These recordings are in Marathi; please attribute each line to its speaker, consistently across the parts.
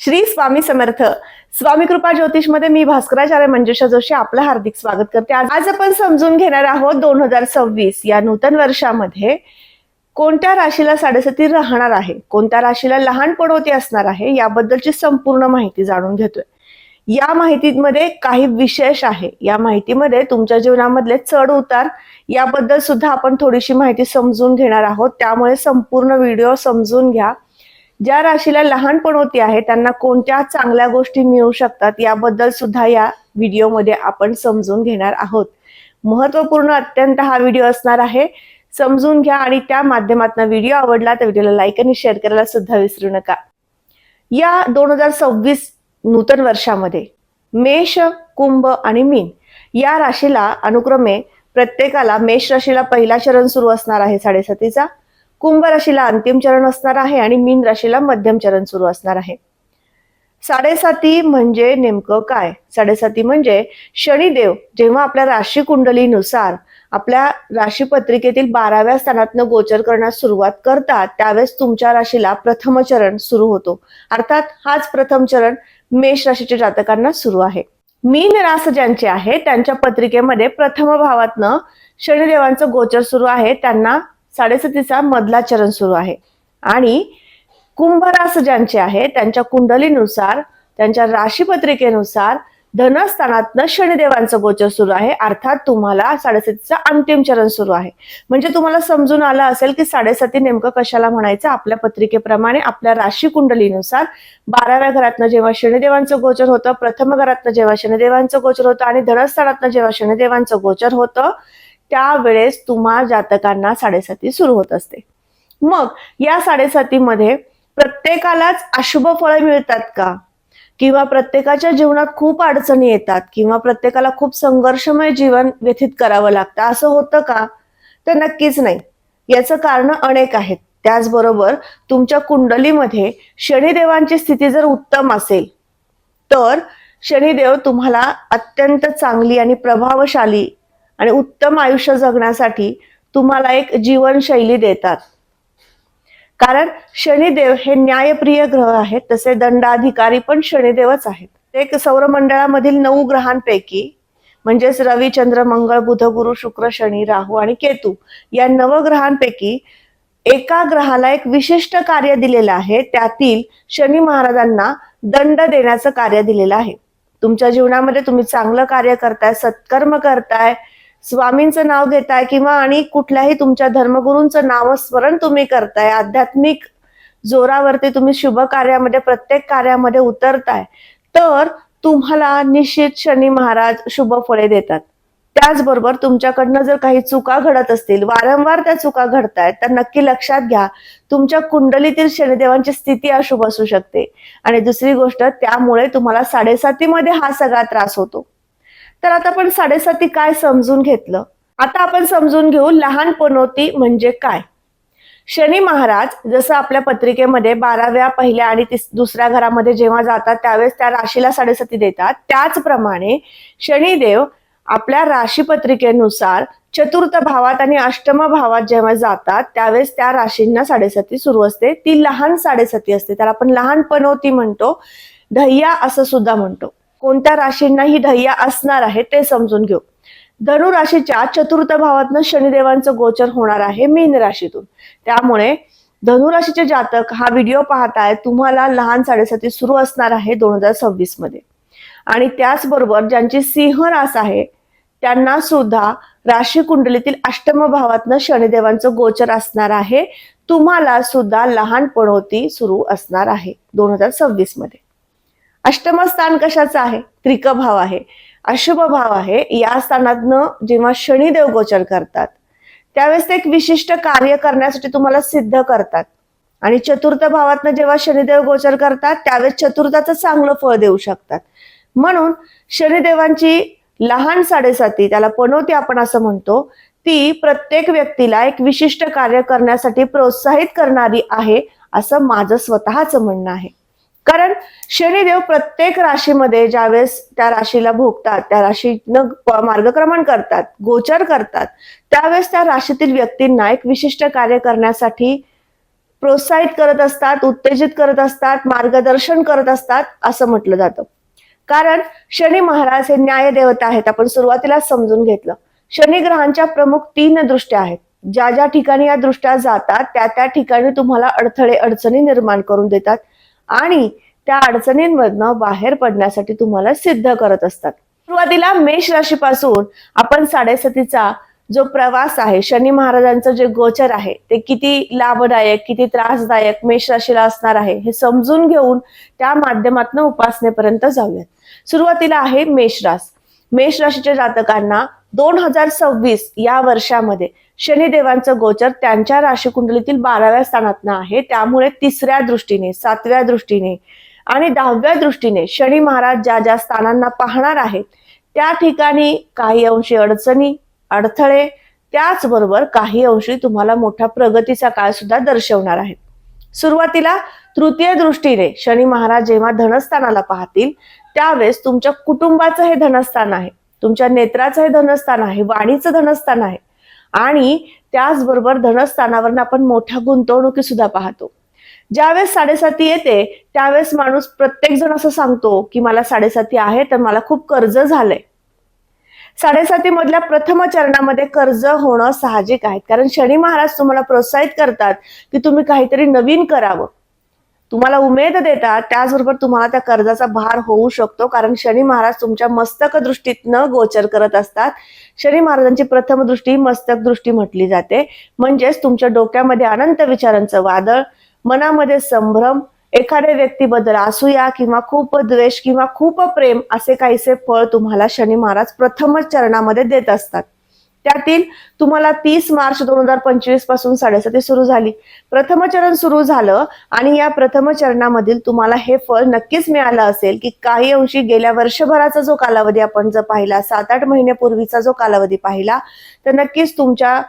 Speaker 1: श्री स्वामी समर्थ. स्वामी कृपा ज्योतिषमध्ये मी भास्कराचार्य मंजुषा जोशी आपलं हार्दिक स्वागत करते. आज आपण समजून घेणार आहोत दोन हजार सव्वीस या नूतन वर्षामध्ये कोणत्या राशीला साडेसती राहणार आहे? कोणत्या राशीला लहान लहानपणोती असणार आहे? याबद्दलची संपूर्ण माहिती जाणून घेतोय. या माहितीमध्ये काही विशेष आहे. या माहितीमध्ये तुमच्या जीवनामधले चढ उतार याबद्दल सुद्धा आपण थोडीशी माहिती समजून घेणार आहोत. त्यामुळे संपूर्ण व्हिडिओ समजून घ्या. ज्या राशीला लहानपणोती आहे त्यांना कोणत्या चांगल्या गोष्टी मिळू शकतात याबद्दल सुद्धा या व्हिडिओमध्ये आपण समजून घेणार आहोत. महत्त्वपूर्ण अत्यंत हा व्हिडिओ असणार आहे. समजून घ्या आणि त्या माध्यमातून व्हिडिओ आवडला तर व्हिडिओला लाईक आणि शेअर करायला सुद्धा विसरू नका. या दोन हजार सव्वीस नूतन वर्षामध्ये मेष कुंभ आणि मीन या राशीला अनुक्रमे प्रत्येकाला मेष राशीला पहिला चरण सुरू असणार आहे साडेसातीचा. कुंभ राशीला अंतिम चरण असणार आहे आणि मीन राशीला मध्यम चरण सुरू असणार आहे. साडेसाती म्हणजे नेमकं काय? साडेसाती म्हणजे शनिदेव जेव्हा आपल्या राशी कुंडलीनुसार आपल्या राशी पत्रिकेतील बाराव्या स्थानातनं गोचर करण्यास सुरुवात करतात त्यावेळेस तुमच्या राशीला प्रथम चरण सुरू होतो. अर्थात हाच प्रथम चरण मेष राशीच्या जातकांना सुरू आहे. मीन रास ज्यांचे आहे त्यांच्या पत्रिकेमध्ये प्रथम भावातनं शनिदेवांचं गोचर सुरू आहे त्यांना साडेसतीचा मधला चरण सुरू आहे. आणि कुंभरास ज्यांचे आहे त्यांच्या कुंडलीनुसार त्यांच्या राशी पत्रिकेनुसार धनस्थानातनं शनिदेवांचं गोचर सुरू आहे. अर्थात तुम्हाला साडेसतीचा अंतिम चरण सुरू आहे. म्हणजे तुम्हाला समजून आलं असेल की साडेसाती नेमकं कशाला म्हणायचं? आपल्या पत्रिकेप्रमाणे आपल्या राशी कुंडलीनुसार बाराव्या घरातनं जेव्हा शनिदेवांचं गोचर होतं प्रथम घरातनं जेव्हा शनिदेवांचं गोचर होतं आणि धनस्थानातनं जेव्हा शनिदेवांचं गोचर होतं त्यावेळेस तुम्हा जातकांना साडेसाती सुरू होत असते. मग या साडेसातीमध्ये प्रत्येकालाच अशुभ फळे मिळतात का? किंवा प्रत्येकाच्या जीवनात खूप अडचणी येतात किंवा प्रत्येकाला खूप संघर्षमय जीवन व्यतीत करावं लागतं असं होतं का? तर नक्कीच नाही. याचं कारण अनेक आहेत. त्याचबरोबर तुमच्या कुंडलीमध्ये शनिदेवांची स्थिती जर उत्तम असेल तर शनिदेव तुम्हाला अत्यंत चांगली आणि प्रभावशाली आणि उत्तम आयुष्य जगण्यासाठी तुम्हाला एक जीवनशैली देतात. कारण शनिदेव हे न्यायप्रिय ग्रह आहेत तसे दंडाधिकारी पण शनिदेवच आहेत. एक सौरमंडळामधील नऊ ग्रहांपैकी म्हणजेच रवी चंद्र मंगळ बुध गुरु शुक्र शनी राहू आणि केतू या नवग्रहांपैकी एका ग्रहाला एक विशिष्ट कार्य दिलेलं आहे. त्यातील शनी महाराजांना दंड देण्याचं कार्य दिलेलं आहे. तुमच्या जीवनामध्ये तुम्ही चांगलं कार्य करताय सत्कर्म करताय स्वामींचं नाव घेताय किंवा आणि कुठल्याही तुमच्या धर्मगुरूंचं नामस्मरण तुम्ही करताय आध्यात्मिक जोरावरती तुम्ही शुभ कार्यामध्ये प्रत्येक कार्यामध्ये उतरताय तर तुम्हाला निश्चित शनी महाराज शुभ फळे देतात. त्याचबरोबर तुमच्याकडनं जर काही चुका घडत असतील वारंवार त्या चुका घडतायत तर नक्की लक्षात घ्या तुमच्या कुंडलीतील शनिदेवांची स्थिती अशुभ असू शकते. आणि दुसरी गोष्ट त्यामुळे तुम्हाला साडेसातीमध्ये हा सगळा त्रास होतो. तर आता आपण साडेसाती काय समजून घेतलं? आता आपण समजून घेऊ लहानपणोती म्हणजे काय? शनी महाराज जसं आपल्या पत्रिकेमध्ये बाराव्या पहिल्या आणि दुसऱ्या घरामध्ये जेव्हा जातात त्यावेळेस त्या राशीला साडेसाती देतात. त्याचप्रमाणे शनिदेव आपल्या राशी पत्रिकेनुसार चतुर्थ भावात आणि अष्टम भावात जेव्हा जातात त्यावेळेस त्या राशींना साडेसाती सुरू असते. ती लहान साडेसाती असते. त्याला आपण लहानपणोती म्हणतो. धैया असं सुद्धा म्हणतो. कोणत्या राशींना ही ढय्या असणार आहे ते समजून घेऊ. धनु राशीच्या चतुर्थ भावातनं शनिदेवांचं गोचर होणार आहे मीन राशीतून. त्यामुळे धनुराशीचे जातक हा व्हिडिओ पाहताय तुम्हाला लहान साडेसाती सुरू असणार आहे दोन हजार सव्वीसमध्ये. आणि त्याचबरोबर ज्यांची सिंह रास आहे त्यांना सुद्धा राशी कुंडलीतील अष्टम भावातनं शनिदेवांचं गोचर असणार आहे. तुम्हाला सुद्धा लहानपणोती सुरू असणार आहे दोन हजार सव्वीसमध्ये. अष्टम स्थान कशाचं आहे? त्रिक भाव आहे. अशुभ भाव आहे. या स्थानातनं जेव्हा शनिदेव गोचर करतात त्यावेळेस ते एक विशिष्ट कार्य करण्यासाठी तुम्हाला सिद्ध करतात. आणि चतुर्थ भावातनं जेव्हा शनिदेव गोचर करतात त्यावेळेस चतुर्थाचं चांगलं फळ देऊ शकतात. म्हणून शनिदेवांची लहान साडेसाती त्याला पणवती आपण असं म्हणतो ती प्रत्येक व्यक्तीला एक विशिष्ट कार्य करण्यासाठी प्रोत्साहित करणारी आहे असं माझं स्वतःच म्हणणं आहे. कारण शनिदेव प्रत्येक राशीमध्ये ज्यावेळेस त्या राशीला भोगतात त्या राशीनं मार्गक्रमण करतात गोचर करतात त्यावेळेस त्या राशीतील व्यक्तींना एक विशिष्ट कार्य करण्यासाठी प्रोत्साहित करत असतात उत्तेजित करत असतात मार्गदर्शन करत असतात असं म्हटलं जातं. कारण शनी महाराज हे न्याय देवता आहेत. आपण सुरुवातीला समजून घेतलं. शनी ग्रहांच्या प्रमुख तीन दृष्ट्या आहेत. ज्या ज्या ठिकाणी या दृष्ट्या जातात त्या त्या ठिकाणी तुम्हाला अडथळे अडचणी निर्माण करून देतात. आणि त्या अडचणींमधनं बाहेर पडण्यासाठी तुम्हाला सिद्ध करत असतात. सुरुवातीला मेष राशीपासून आपण साडेसातीचा जो प्रवास आहे शनी महाराजांचं जे गोचर आहे ते किती लाभदायक किती त्रासदायक मेष राशीला असणार आहे हे समजून घेऊन त्या माध्यमातून उपासनेपर्यंत जाऊयात. सुरुवातीला आहे मेष रास. मेष राशीच्या जातकांना दोन हजार सव्वीस या वर्षामध्ये शनिदेवांचं गोचर त्यांच्या राशीकुंडलीतील बाराव्या स्थानातनं आहे. त्यामुळे तिसऱ्या दृष्टीने सातव्या दृष्टीने आणि दहाव्या दृष्टीने शनी महाराज ज्या ज्या स्थानांना पाहणार आहेत त्या ठिकाणी काही अंशी अडचणी अडथळे त्याचबरोबर काही अंशी तुम्हाला मोठा प्रगतीचा काळ सुद्धा दर्शवणार आहेत. सुरुवातीला तृतीय दृष्टीने शनी महाराज जेव्हा धनस्थानाला पाहतील त्यावेळेस तुमच्या कुटुंबाचं हे धनस्थान आहे तुमच्या नेत्राचं हे धनस्थान आहे वाणीचं धनस्थान आहे. आणि त्याचबरोबर धनस्थानावर आपण मोठ्या गुंतवणुकी सुद्धा पाहतो. ज्यावेळेस साडेसाती येते त्यावेळेस माणूस प्रत्येक जण असं सांगतो की मला साडेसाती आहे तर मला खूप कर्ज झालंय. साडेसाती मधल्या प्रथम चरणामध्ये कर्ज होणं साहजिक आहे. कारण शनी महाराज तुम्हाला प्रोत्साहित करतात की तुम्ही काहीतरी नवीन करावं. तुम्हाला उमेद देतात त्याचबरोबर तुम्हाला त्या कर्जाचा भार होऊ शकतो. कारण शनी महाराज तुमच्या मस्तक दृष्टीतनं गोचर करत असतात. शनी महाराजांची प्रथम दृष्टी मस्तक दृष्टी म्हटली जाते. म्हणजेच तुमच्या डोक्यामध्ये अनंत विचारांचं वादळ मनामध्ये संभ्रम एखाद्या व्यक्तीबद्दल असूया किंवा खूप द्वेष किंवा खूप प्रेम असे काहीसे फळ तुम्हाला शनी महाराज प्रथमच चरणामध्ये देत असतात. त्यातील तुम्हाला तीस मार्च दोन हजार पंचवीसपासून साडेसाती सुरू झाली. प्रथम चरण सुरू झालं आणि या प्रथम चरणामधील तुम्हाला हे फळ नक्कीच मिळालं असेल की काही अंशी गेल्या वर्षभराचा जो कालावधी आपण जर पाहिला सात आठ महिन्यापूर्वीचा जो कालावधी पाहिला तर नक्कीच तुमच्या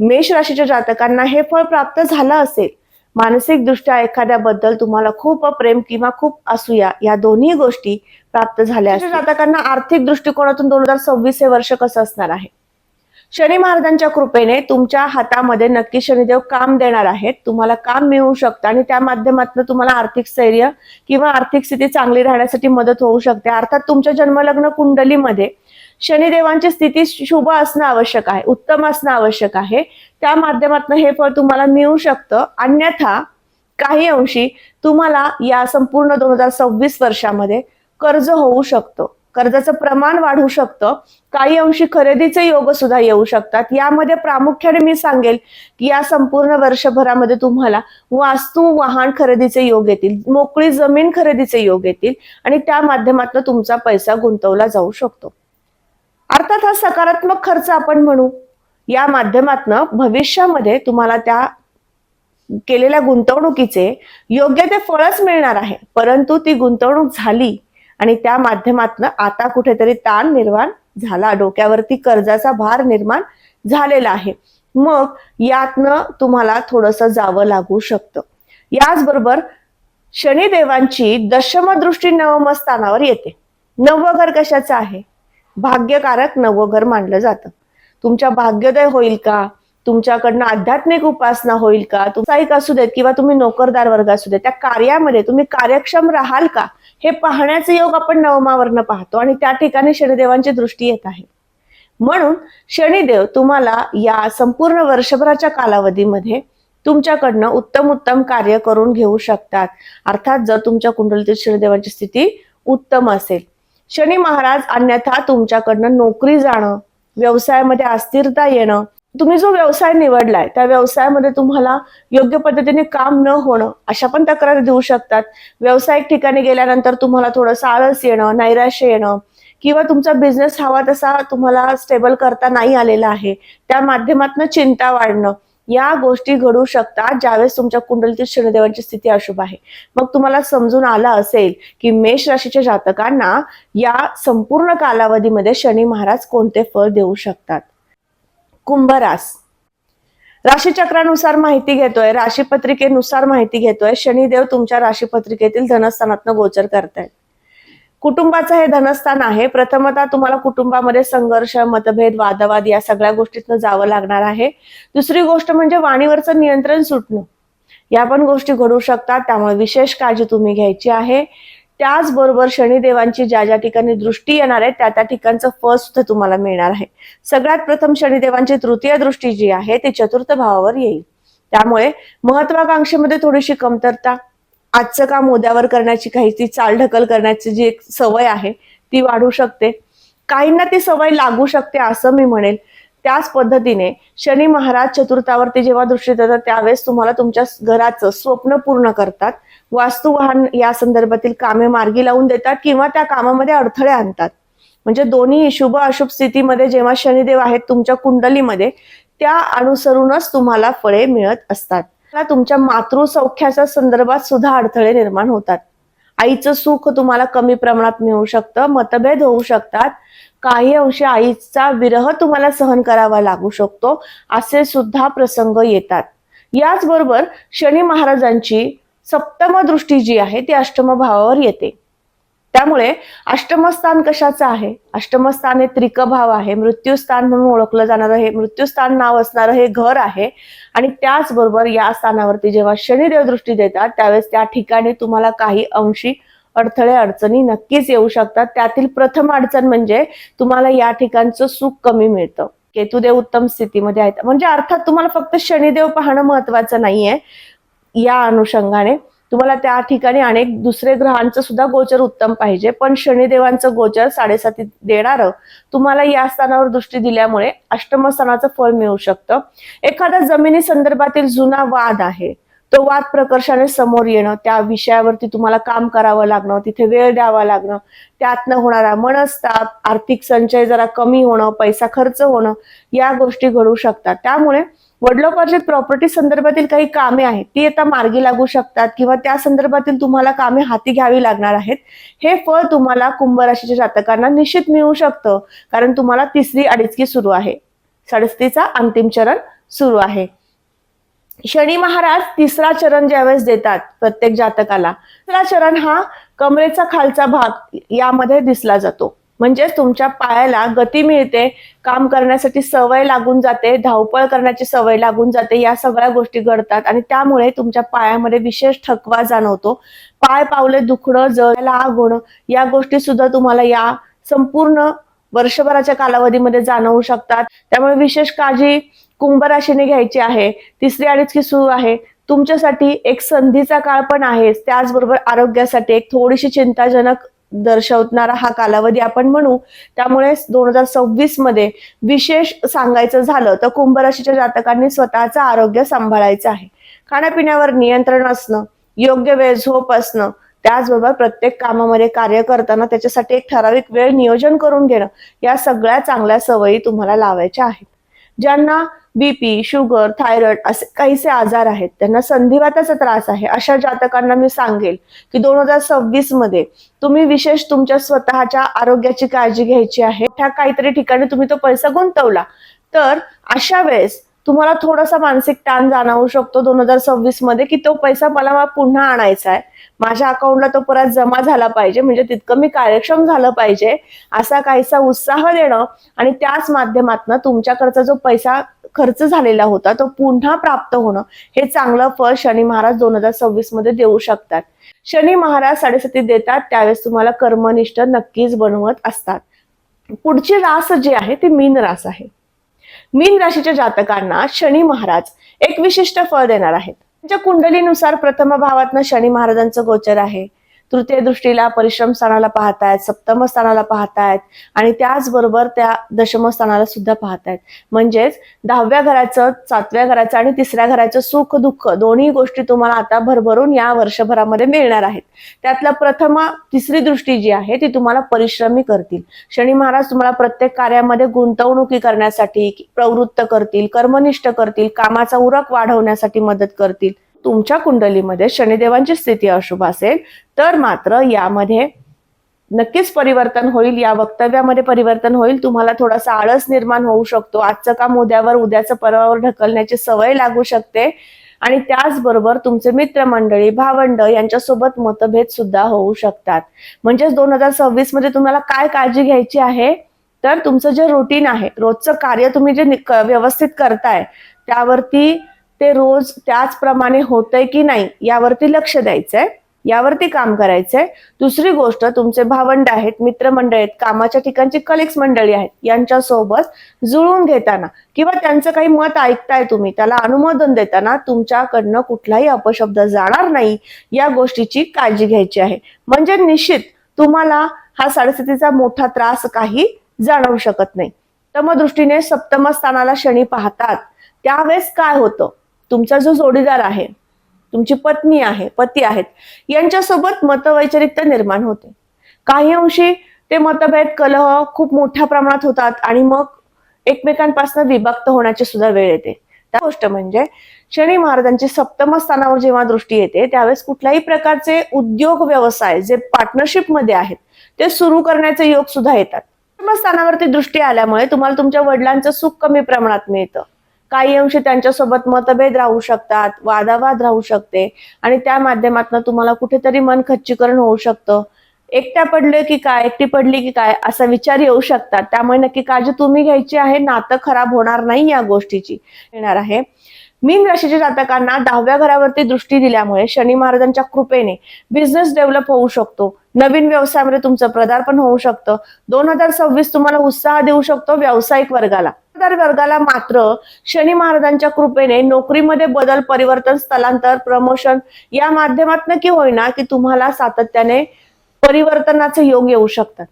Speaker 1: मेष राशीच्या जातकांना हे फळ प्राप्त झालं असेल. मानसिक दृष्ट्या एखाद्याबद्दल तुम्हाला खूप प्रेम किंवा खूप असूया या दोन्ही गोष्टी प्राप्त झाल्या. जातकांना आर्थिक दृष्टिकोनातून दोन हजार सव्वीस हे वर्ष कसं असणार आहे? शनी महाराजांच्या कृपेने तुमच्या हातामध्ये नक्की शनिदेव काम देणार आहेत. तुम्हाला काम मिळू शकतं आणि त्या माध्यमातून तुम्हाला आर्थिक स्थैर्य किंवा आर्थिक स्थिती चांगली राहण्यासाठी मदत होऊ शकते. अर्थात तुमच्या जन्मलग्न कुंडलीमध्ये शनिदेवांची स्थिती शुभ असणं आवश्यक आहे उत्तम असणं आवश्यक आहे. त्या माध्यमातून हे फळ तुम्हाला मिळू शकतं. अन्यथा काही अंशी तुम्हाला या संपूर्ण दोन हजार सव्वीस वर्षामध्ये कर्ज होऊ शकतो. कर्जाचं प्रमाण वाढू शकतं. काही अंशी खरेदीचे योग सुद्धा येऊ शकतात. यामध्ये प्रामुख्याने मी सांगेल की या संपूर्ण वर्षभरामध्ये तुम्हाला वास्तू वाहन खरेदीचे योग येतील मोकळी जमीन खरेदीचे योग येतील आणि त्या माध्यमातून तुमचा पैसा गुंतवला जाऊ शकतो. अर्थात हा सकारात्मक खर्च आपण म्हणू. या माध्यमातनं भविष्यामध्ये तुम्हाला त्या केलेल्या गुंतवणुकीचे योग्य ते फळच मिळणार आहे. परंतु ती गुंतवणूक झाली आणि त्या माध्यमातनं आता कुठेतरी ताण निर्माण झाला. डोक्यावरती कर्जाचा भार निर्माण झालेला आहे. मग यातनं तुम्हाला थोडस जावं लागू शकतं. याचबरोबर शनिदेवांची दशम दृष्टी नवम स्थानावर येते. नवं घर कशाचं आहे? भाग्यकारक नवं घर मानलं जातं. तुमच्या भाग्योदय होईल का? तुमच्याकडनं आध्यात्मिक उपासना होईल का? व्यावसायिक असू देत किंवा तुम्ही नोकरदार वर्ग असू देत त्या कार्यामध्ये तुम्ही कार्यक्षम राहाल का? हे पाहण्याचे योग आपण नवमावरनं पाहतो आणि त्या ठिकाणी शनिदेवांची दृष्टी येत आहे. म्हणून शनिदेव तुम्हाला या संपूर्ण वर्षभराच्या कालावधीमध्ये तुमच्याकडनं उत्तम उत्तम कार्य करून घेऊ शकतात. अर्थात जर तुमच्या कुंडलीतील शनिदेवांची स्थिती उत्तम असेल. शनी महाराज अन्यथा तुमच्याकडनं नोकरी जाणं व्यवसायामध्ये अस्थिरता येणं तुम्ही जो व्यवसाय निवडलाय त्या व्यवसायामध्ये तुम्हाला योग्य पद्धतीने काम न होणं अशा पण तक्रारी देऊ शकतात. व्यावसायिक ठिकाणी गेल्यानंतर तुम्हाला थोडंसं आळस येणं नैराश्य येणं किंवा तुमचा बिझनेस हवा तसा तुम्हाला स्टेबल करता नाही आलेला आहे त्या माध्यमातून चिंता वाढणं या गोष्टी घडू शकतात ज्यावेळेस तुमच्या कुंडलीतील शनिदेवांची स्थिती अशुभ आहे. मग तुम्हाला समजून आलं असेल की मेष राशीच्या जातकांना या संपूर्ण कालावधीमध्ये शनी महाराज कोणते फळ देऊ शकतात? कुंभरास. राशीचक्रानुसार माहिती घेतोय राशीपत्रिकेनुसार माहिती घेतोय. शनिदेव तुमच्या राशीपत्रिकेतील धनस्थानातनं गोचर करतायत. कुटुंबाचं हे धनस्थान आहे. प्रथमतः तुम्हाला कुटुंबामध्ये संघर्ष मतभेद वादवाद या सगळ्या गोष्टीतनं जावं लागणार आहे. दुसरी गोष्ट म्हणजे वाणीवरचं नियंत्रण सुटणं. या पण गोष्टी घडू शकतात. त्यामुळे विशेष काळजी तुम्ही घ्यायची आहे. त्याचबरोबर शनिदेवांची ज्या ज्या ठिकाणी दृष्टी येणार आहे त्या त्या ठिकाणचं फळ सुद्धा तुम्हाला मिळणार आहे. सगळ्यात प्रथम शनिदेवांची तृतीय दृष्टी जी आहे ती चतुर्थ भावावर येईल. त्यामुळे महत्वाकांक्षेमध्ये थोडीशी कमतरता आजचं काम उद्यावर करण्याची काही ती चालढकल करण्याची जी एक सवय आहे ती वाढू शकते. काहींना ती सवय लागू शकते असं मी म्हणेल. त्याच पद्धतीने शनी महाराज चतुर्थावरती जेव्हा दृष्टी देतात त्यावेळेस तुम्हाला तुमच्या घराचं स्वप्न पूर्ण करतात. वास्तू वाहन या संदर्भातील कामे मार्गी लावून देतात किंवा त्या कामामध्ये अडथळे आणतात. म्हणजे दोन्ही शुभ अशुभ स्थितीमध्ये जेव्हा शनिदेव आहेत तुमच्या कुंडलीमध्ये त्या अनुसरूनच तुम्हाला फळे मिळत असतात. तुमच्या मातृसौख्याच्या संदर्भात सुद्धा अडथळे निर्माण होतात. आईचं सुख तुम्हाला कमी प्रमाणात मिळू शकतं मतभेद होऊ शकतात. काही अंशी आईचा विरह तुम्हाला सहन करावा लागू शकतो असे सुद्धा प्रसंग येतात. याचबरोबर शनी महाराजांची सप्तम दृष्टी जी आहे ती अष्टम भावावर येते. त्यामुळे अष्टमस्थान कशाचं आहे? अष्टमस्थान हे त्रिक भाव आहे. मृत्यूस्थान म्हणून ओळखलं जाणारं हे मृत्यूस्थान नाव असणारं हे घर आहे. आणि त्याचबरोबर या स्थानावरती जेव्हा शनिदेव दृष्टी देतात त्यावेळेस त्या ठिकाणी तुम्हाला काही अंशी अडथळे अडचणी नक्कीच येऊ शकतात. त्यातील प्रथम अडचण म्हणजे तुम्हाला या ठिकाणचं सुख कमी मिळतं. केतुदेव उत्तम स्थितीमध्ये आहेत. म्हणजे अर्थात तुम्हाला फक्त शनिदेव पाहणं महत्वाचं नाहीये. या अनुषंगाने तुम्हाला त्या ठिकाणी अनेक दुसरे ग्रहांचं सुद्धा गोचर उत्तम पाहिजे. पण शनिदेवांचं गोचर साडेसाती देणार तुम्हाला या स्थानावर दृष्टी दिल्यामुळे अष्टम स्थानाचं फळ मिळू शकतं. एखादा जमिनी संदर्भातील जुना वाद आहे. तो वाद प्रकर्षाने समोर येणं त्या विषयावरती तुम्हाला काम करावं लागणं तिथे वेळ द्यावा लागणं त्यातनं होणारा मनस्ताप आर्थिक संचय जरा कमी होणं पैसा खर्च होणं या गोष्टी घडू शकतात. त्यामुळे वडिलोपार्जित प्रॉपर्टी संदर्भातील काही कामे आहेत ती आता मार्गी लागू शकतात किंवा त्या संदर्भातील तुम्हाला कामे हाती घ्यावी लागणार आहेत हे फळ तुम्हाला कुंभ राशीच्या जातकांना निश्चित मिळू शकतं कारण तुम्हाला तिसरी अडीचकी सुरू आहे. सडस्तीचा अंतिम चरण सुरू आहे. शनी महाराज तिसरा चरण ज्यावेळेस देतात प्रत्येक जातकाला तिसरा चरण हा कमरेचा खालचा भाग यामध्ये दिसला जातो. म्हणजेच तुमच्या पायाला गती मिळते काम करण्यासाठी सवय लागून जाते धावपळ करण्याची सवय लागून जाते या सगळ्या गोष्टी घडतात आणि त्यामुळे तुमच्या पायामध्ये विशेष थकवा जाणवतो. पाय पावले दुखणं जळायला आग होणं या गोष्टी सुद्धा तुम्हाला या संपूर्ण वर्षभराच्या कालावधीमध्ये जाणवू शकतात. त्यामुळे विशेष काळजी कुंभ राशीने घ्यायची आहे. तिसरी अडीचकी सुरू आहे. तुमच्यासाठी एक संधीचा काळ पण आहे त्याचबरोबर आरोग्यासाठी एक थोडीशी चिंताजनक दर्शवणारा हा कालावधी आपण म्हणू त्यामुळे दोन हजार सव्वीसमध्ये विशेष सांगायचं झालं तर कुंभ राशीच्या जातकांनी स्वतःचं आरोग्य सांभाळायचं आहे. खाण्यापिण्यावर नियंत्रण असणं योग्य वेळ झोप असणं त्याचबरोबर प्रत्येक कामामध्ये कार्य करताना त्याच्यासाठी एक ठराविक वेळ नियोजन करून घेणं या सगळ्या चांगल्या सवयी तुम्हाला लावायच्या आहेत. ज्यांना बीपी शुगर थायरॉइड असे काहीसे आजार आहेत त्यांना संधिवाताचा त्रास आहे. अशा जातकांना मी सांगेल की दोन हजार सव्वीसमध्ये तुम्ही विशेष तुमच्या स्वतःच्या आरोग्याची काळजी घ्यायची आहे. त्या काहीतरी ठिकाणी तुम्ही तो पैसा गुंतवला. तर अशा वेळेस तुम्हाला थोडासा मानसिक ताण जाणवू शकतो दोन हजार सव्वीसमध्ये की तो पैसा मला पुन्हा आणायचा आहे. माझ्या अकाउंटला तो परत जमा झाला पाहिजे म्हणजे तितकं मी कार्यक्षम झालं पाहिजे असा काहीसा उत्साह देणं आणि त्याच माध्यमातून तुमच्याकडचा जो पैसा खर्च झालेला होता तो पुन्हा प्राप्त होणं हे चांगलं फळ शनी महाराज दोन हजार सव्वीसमध्ये देऊ शकतात. शनी महाराज साडेसाती देतात त्यावेळेस तुम्हाला कर्मनिष्ठ नक्कीच बनवत असतात. पुढची रास जी आहे ती मीन रास आहे. मीन राशीच्या जातकांना शनी महाराज एक विशिष्ट फळ देणार आहेत. त्यांच्या कुंडलीनुसार प्रथम भावातनं शनी महाराजांचं गोचर आहे. तृतीय दृष्टीला परिश्रम स्थानाला पाहतायत सप्तम स्थानाला पाहतायत आणि त्याचबरोबर त्या दशम स्थानाला सुद्धा पाहतायत. म्हणजेच दहाव्या घराचं सातव्या घराचं आणि तिसऱ्या घराचं सुख दुःख दोन्ही गोष्टी तुम्हाला आता भरभरून या वर्षभरामध्ये मिळणार आहेत. त्यातला प्रथम तिसरी दृष्टी जी आहे ती तुम्हाला परिश्रमी करतील. शनी महाराज तुम्हाला प्रत्येक कार्यामध्ये गुंतवणुकी करण्यासाठी प्रवृत्त करतील कर्मनिष्ठ करतील कामाचा उरक वाढवण्यासाठी मदत करतील. तुमच्या कुंडलीमध्ये शनिदेवांची स्थिती अशुभ असेल तर मात्र यामध्ये नक्कीच परिवर्तन होईल या वक्तव्यामध्ये परिवर्तन होईल. तुम्हाला थोडासा आळस निर्माण होऊ शकतो. आजचं काम उद्यावर उद्याचं परवावर ढकलण्याची सवय लागू शकते. आणि त्याचबरोबर तुमचे मित्रमंडळी भावंड यांच्यासोबत मतभेद सुद्धा होऊ शकतात. म्हणजेच दोन हजार सव्वीसमध्ये तुम्हाला काय काळजी घ्यायची आहे? तर तुमचं जे रुटीन आहे रोजचं कार्य तुम्ही जे व्यवस्थित करताय त्यावरती ते रोज त्याचप्रमाणे होतंय की नाही यावरती लक्ष द्यायचंय यावरती काम करायचंय. दुसरी गोष्ट तुमचे भावंड आहेत मित्रमंडळ आहेत कामाच्या ठिकाणची कलिक्स मंडळी आहेत यांच्यासोबत जुळून घेताना किंवा त्यांचं काही मत ऐकताय तुम्ही त्याला अनुमोदन देताना तुमच्याकडनं कुठलाही अपशब्द जाणार नाही या गोष्टीची काळजी घ्यायची आहे. म्हणजे निश्चित तुम्हाला हा साडेस्थितीचा मोठा त्रास काही जाणवू शकत नाही. दृष्टीने सप्तम स्थानाला शनी पाहतात. त्यावेळेस काय होतं? तुमचा जो जोडीदार आहे तुमची पत्नी आहे पती आहेत यांच्यासोबत मतवैचारिकता निर्माण होते. काही अंशी ते मतभेद कलह खूप मोठ्या प्रमाणात होतात आणि मग एकमेकांपासून विभक्त होण्याची सुद्धा वेळ येते. त्या गोष्ट म्हणजे शनी महाराजांची सप्तम स्थानावर जेव्हा दृष्टी येते त्यावेळेस कुठल्याही प्रकारचे उद्योग व्यवसाय जे पार्टनरशिपमध्ये आहेत ते सुरू करण्याचे योग सुद्धा येतात. सप्तम स्थानावरती दृष्टी आल्यामुळे तुम्हाला तुमच्या वडिलांचं सुख कमी प्रमाणात मिळतं. काही अंशी त्यांच्यासोबत मतभेद राहू शकतात वादावाद राहू शकते आणि त्या माध्यमातून तुम्हाला कुठेतरी मन खच्चीकरण होऊ शकतं. एकट्या पडले की काय एकटी पडली की काय असा विचार येऊ शकतात. त्यामुळे नक्की काळजी तुम्ही घ्यायची आहे नातं खराब होणार नाही या गोष्टीची. येणार आहे. मीन राशीच्या जातकांना दहाव्या घरावरती दृष्टी दिल्यामुळे शनी महाराजांच्या कृपेने बिझनेस डेव्हलप होऊ शकतो. नवीन व्यवसायामध्ये तुमचं पदार्पण होऊ शकतं. दोन हजार सव्वीस तुम्हाला उत्साह देऊ शकतो व्यावसायिक वर्गाला. वर्गाला मात्र शनी महाराजांच्या कृपेने नोकरीमध्ये बदल परिवर्तन स्थलांतर प्रमोशन या माध्यमात की होईना की तुम्हाला सातत्याने परिवर्तनाचे योग येऊ शकतात.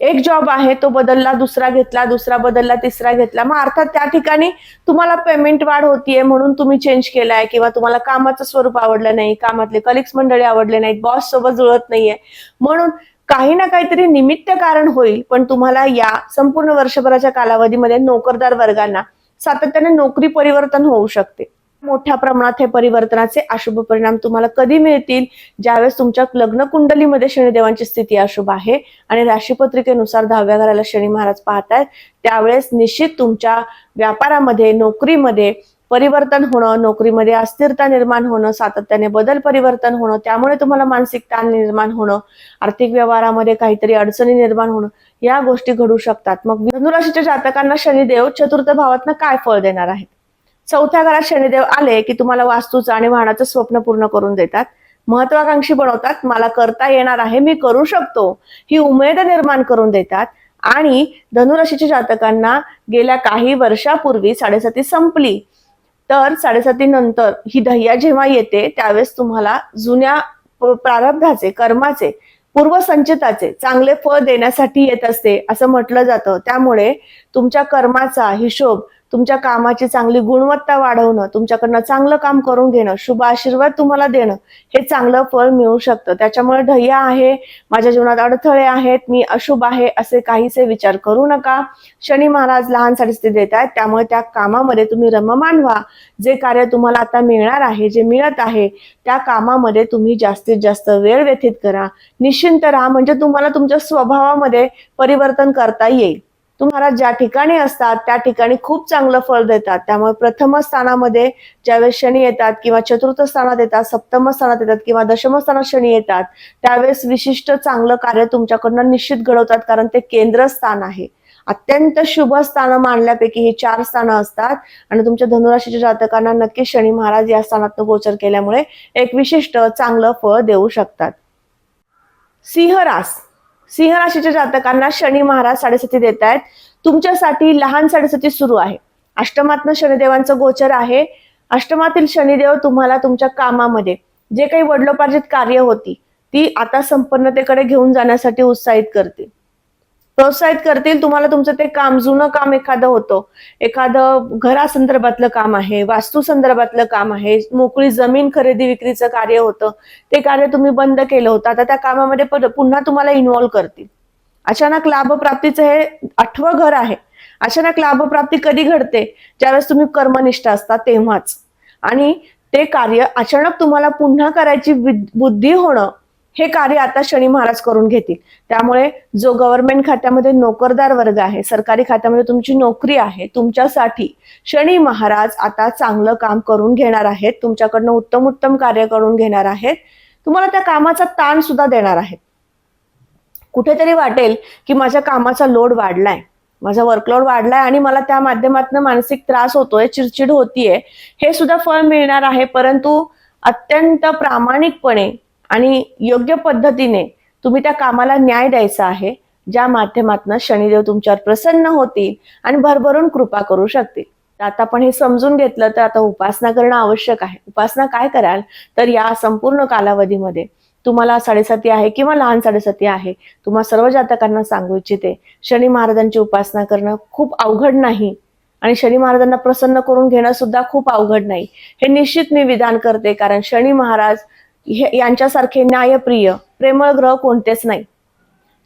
Speaker 1: एक जॉब आहे तो बदलला दुसरा घेतला दुसरा बदलला तिसरा घेतला. मग अर्थात त्या ठिकाणी तुम्हाला पेमेंट वाढ होतीये म्हणून तुम्ही चेंज केलाय किंवा तुम्हाला कामाचं स्वरूप आवडलं नाही कामातले कलिक्स मंडळी आवडले नाहीत बॉस सोबत जुळत नाहीये. म्हणून काही ना काहीतरी निमित्त कारण होईल पण तुम्हाला या संपूर्ण वर्षभराच्या कालावधीमध्ये नोकरदार वर्गांना सातत्याने नोकरी परिवर्तन होऊ शकते. मोठ्या प्रमाणात हे परिवर्तनाचे अशुभ परिणाम तुम्हाला कधी मिळतील? ज्यावेळेस तुमच्या लग्न कुंडलीमध्ये शनिदेवांची स्थिती अशुभ आहे आणि राशीपत्रिकेनुसार दहाव्या घराला शनी महाराज पाहतायत त्यावेळेस निश्चित तुमच्या व्यापारामध्ये नोकरीमध्ये परिवर्तन होणं नोकरीमध्ये अस्थिरता निर्माण होणं सातत्याने बदल परिवर्तन होणं त्यामुळे तुम्हाला मानसिक ताण निर्माण होणं आर्थिक व्यवहारामध्ये काहीतरी अडचणी निर्माण होणं या गोष्टी घडू शकतात. मग धनुराशीच्या जातकांना शनिदेव चतुर्थ भावातनं काय फळ देणार आहेत? चौथ्या घरात शनिदेव आले की तुम्हाला वास्तूचं आणि वाहनाचं स्वप्न पूर्ण करून देतात. महत्वाकांक्षी बनवतात. मला करता येणार आहे. मी करू शकतो. ही उमेद निर्माण करून देतात. आणि धनुराशीच्या जातकांना गेल्या काही वर्षापूर्वी साडेसाती संपली. तर साडेसाती नंतर ही दह्या जेव्हा येते त्यावेळेस तुम्हाला जुन्या प्रारब्धाचे कर्माचे पूर्वसंचिताचे चांगले फळ देण्यासाठी येत असते असं म्हटलं जातं. त्यामुळे तुमच्या कर्माचा हिशोब तुमच्या कामाची चांगली गुणवत्ता वाढवणं तुमच्याकडनं चांगलं काम करून घेणं शुभ आशीर्वाद तुम्हाला देणं हे चांगलं फळ मिळू शकतं. त्याच्यामुळे ढय्या आहे माझ्या जीवनात अडथळे आहेत मी अशुभ आहे असे काहीसे विचार करू नका. शनी महाराज लहानसाठी स्थिती देत आहेत त्यामुळे त्या कामामध्ये तुम्ही रममान व्हा. जे कार्य तुम्हाला आता मिळणार आहे जे मिळत आहे त्या कामामध्ये तुम्ही जास्तीत जास्त वेळ व्यतीत करा. निश्चिंत राहा म्हणजे तुम्हाला तुमच्या स्वभावामध्ये परिवर्तन करता येईल. तुम्हाला ज्या ठिकाणी असतात त्या ठिकाणी खूप चांगलं फळ देतात. त्यामुळे प्रथम स्थानामध्ये ज्यावेळेस शनी येतात किंवा चतुर्थ स्थानात येतात सप्तम स्थानात येतात किंवा दशम स्थानात शनी येतात त्यावेळेस विशिष्ट चांगलं कार्य तुमच्याकडनं निश्चित घडवतात कारण ते केंद्रस्थान आहे. अत्यंत शुभ स्थान मानल्यापैकी हे चार स्थानं असतात आणि तुमच्या धनुराशीच्या जातकांना नक्की शनी महाराज या स्थानात गोचर केल्यामुळे एक विशिष्ट चांगलं फळ देऊ शकतात. सिंहरास सिंह राशीच्या जातकांना शनी महाराज साडेसती देत आहेत तुमच्यासाठी लहान साडेसती सुरू आहे. अष्टमातनं शनिदेवांचं गोचर आहे. अष्टमातील शनिदेव तुम्हाला तुमच्या कामामध्ये जे काही वडलोपार्जित कार्य होती ती आता संपन्नतेकडे घेऊन जाण्यासाठी उत्साहित करतील. प्रोत्साहित करतील तुम्हाला तुमचं ते काम जुनं काम एखादं होतं. एखादं घरासंदर्भातलं काम आहे वास्तू संदर्भातलं काम आहे मोकळी जमीन खरेदी विक्रीचं कार्य होतं ते कार्य तुम्ही बंद केलं होतं आता त्या कामामध्ये पुन्हा तुम्हाला इन्व्हॉल्व्ह करतील. अचानक लाभप्राप्तीचं हे आठवं घर आहे. अचानक लाभप्राप्ती कधी घडते? ज्यावेळेस तुम्ही कर्मनिष्ठ असता तेव्हाच. आणि ते कार्य अचानक तुम्हाला पुन्हा करायची बुद्धी होणं हे कार्य आता शनी महाराज करून घेतील. त्यामुळे जो गव्हर्नमेंट खात्यामध्ये नोकरदार वर्ग आहे सरकारी खात्यामध्ये तुमची नोकरी आहे तुमच्यासाठी शनी महाराज आता चांगलं काम करून घेणार आहेत तुमच्याकडनं उत्तम उत्तम कार्य करून घेणार आहेत तुम्हाला त्या कामाचा ताण सुद्धा देणार आहेत. कुठेतरी वाटेल की माझ्या कामाचा लोड वाढलाय. माझा वर्कलोड वाढलाय आणि मला त्या माध्यमातून मानसिक त्रास होतोय चिडचिड होतीये. हे सुद्धा फळ मिळणार आहे परंतु अत्यंत प्रामाणिकपणे आणि योग्य पद्धतीने तुम्ही त्या कामाला न्याय द्यायचा आहे ज्या माध्यमातून शनिदेव तुमच्यावर प्रसन्न होतील आणि भरभरून कृपा करू शकतील. तर आता आपण हे समजून घेतलं तर आता उपासना करणं आवश्यक आहे. उपासना काय कराल? तर या संपूर्ण कालावधीमध्ये तुम्हाला साडेसाती आहे किंवा लहान साडेसाती आहे तुम्हा सर्व जातकांना सांगू इच्छिते शनी महाराजांची उपासना करणं खूप अवघड नाही आणि शनी महाराजांना प्रसन्न करून घेणं सुद्धा खूप अवघड नाही. हे निश्चित मी विधान करते कारण शनी महाराज यांच्यासारखे न्यायप्रिय प्रेमळ ग्रह कोणतेच नाही.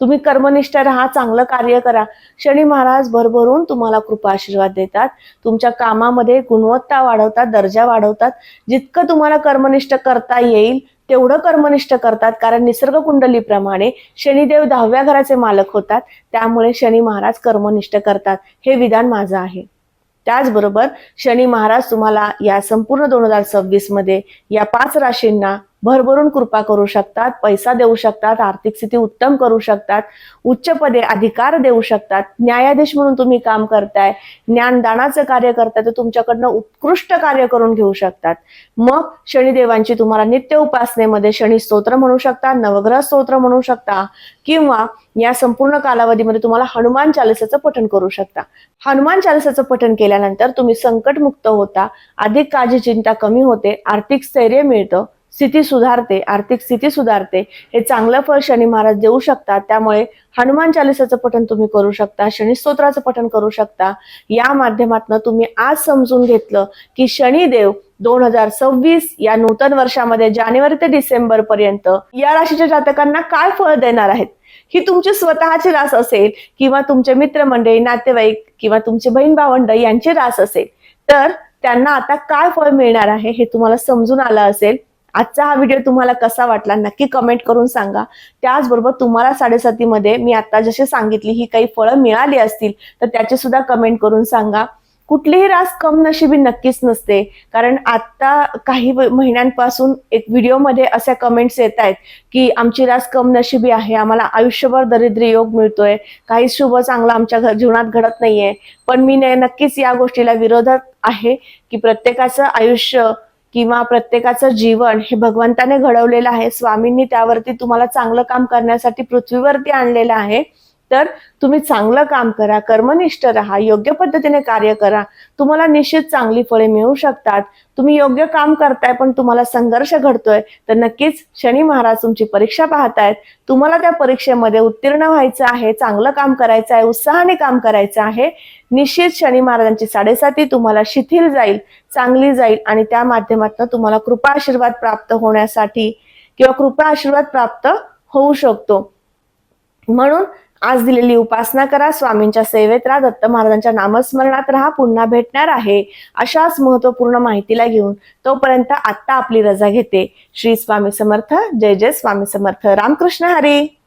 Speaker 1: तुम्ही कर्मनिष्ठ राहा चांगलं कार्य करा. शनी महाराज भरभरून तुम्हाला कृपा आशीर्वाद देतात. तुमच्या कामामध्ये गुणवत्ता वाढवतात दर्जा वाढवतात. जितकं तुम्हाला कर्मनिष्ठ करता येईल तेवढं कर्मनिष्ठ करतात. कारण निसर्ग कुंडलीप्रमाणे शनिदेव दहाव्या घराचे मालक होतात. त्यामुळे शनी महाराज कर्मनिष्ठ करतात. हे विधान माझं आहे. त्याचबरोबर शनी महाराज तुम्हाला या संपूर्ण दोन हजार सव्वीसमध्ये या पाच राशींना भरभरून कृपा करू शकतात पैसा देऊ शकतात आर्थिक स्थिती उत्तम करू शकतात उच्च पदे अधिकार देऊ शकतात. न्यायाधीश म्हणून तुम्ही काम करताय ज्ञानदानाचं कार्य करताय तर तुमच्याकडनं उत्कृष्ट कार्य करून घेऊ शकतात. मग शनिदेवांची तुम्हाला नित्य उपासनेमध्ये शनी स्तोत्र म्हणू शकता नवग्रह स्तोत्र म्हणू शकता किंवा या संपूर्ण कालावधीमध्ये तुम्हाला हनुमान चालिसाचं पठण करू शकता. हनुमान चालिसाचं पठण केल्यानंतर तुम्ही संकटमुक्त होता अधिक काळजी चिंता कमी होते आर्थिक स्थैर्य मिळतं स्थिती सुधारते आर्थिक स्थिती सुधारते. हे चांगलं फळ शनी महाराज देऊ शकतात. त्यामुळे हनुमान चालिसाचं पठण तुम्ही करू शकता शनी स्तोत्राचं पठण करू शकता. या माध्यमातून तुम्ही आज समजून घेतलं की शनिदेव दोन हजार सव्वीस या नूतन वर्षामध्ये जानेवारी ते डिसेंबर पर्यंत या राशीच्या जातकांना काय फळ देणार आहेत? ही तुमची स्वतःची रास असेल किंवा तुमचे मित्रमंडळी नातेवाईक किंवा तुमचे बहीण भावंड यांची रास असेल. तर त्यांना आता काय फळ मिळणार आहे हे तुम्हाला समजून आलं असेल. आजचा हा व्हिडिओ तुम्हाला कसा वाटला नक्की कमेंट करून सांगा. त्याचबरोबर तुम्हाला साडेसातीमध्ये मी आता जशी सांगितली ही काही फळं मिळाली असतील तर त्याची सुद्धा कमेंट करून सांगा. कुठलीही रास कम नशिबी नक्कीच नसते कारण आता काही महिन्यांपासून एक व्हिडिओमध्ये अशा कमेंट्स येत आहेत की आमची रास कम नशिबी आहे आम्हाला आयुष्यभर दरिद्र योग मिळतोय काही शुभ चांगलं आमच्या जीवनात घडत नाहीये. पण मी नक्कीच या गोष्टीला विरोधात आहे की प्रत्येकाचं आयुष्य किंवा प्रत्येकाचं जीवन हे भगवंताने घडवलेलं आहे. स्वामींनी त्यावरती तुम्हाला चांगलं काम करण्यासाठी पृथ्वीवरती आणलेलं आहे. तर तुम्ही चांगलं काम करा कर्मनिष्ठ राहा योग्य पद्धतीने कार्य करा. तुम्हाला निश्चित चांगली फळे मिळू शकतात. तुम्ही योग्य काम करताय पण तुम्हाला संघर्ष घडतोय तर नक्कीच शनी महाराज तुमची परीक्षा पाहतायत. तुम्हाला त्या परीक्षेमध्ये उत्तीर्ण व्हायचं आहे चांगलं काम करायचं आहे उत्साहाने काम करायचं आहे. निश्चित शनी महाराजांची साडेसाती तुम्हाला शिथिल जाईल चांगली जाईल आणि त्या माध्यमातून तुम्हाला कृपा आशीर्वाद प्राप्त होण्यासाठी किंवा कृपा आशीर्वाद प्राप्त होऊ शकतो. म्हणून आज दिलेली उपासना करा स्वामींच्या सेवेत राहा दत्त महाराजांच्या नामस्मरणात राहा पुन्हा भेटणार आहे अशाच महत्त्वपूर्ण माहितीला घेऊन तोपर्यंत आत्ता आपली रजा घेते. श्री स्वामी समर्थ जय जय स्वामी समर्थ. रामकृष्ण हरी.